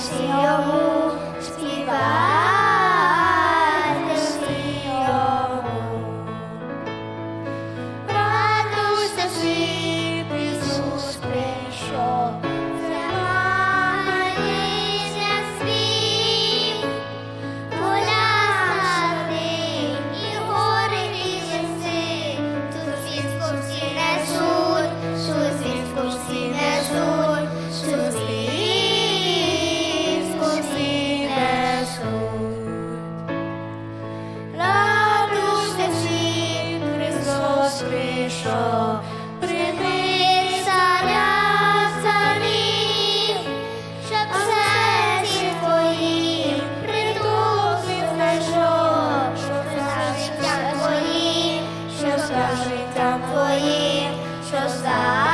使用。що прийми царя царів, щоб серці твої притулок знайшов, що за життя твої, що за життя твої, що за.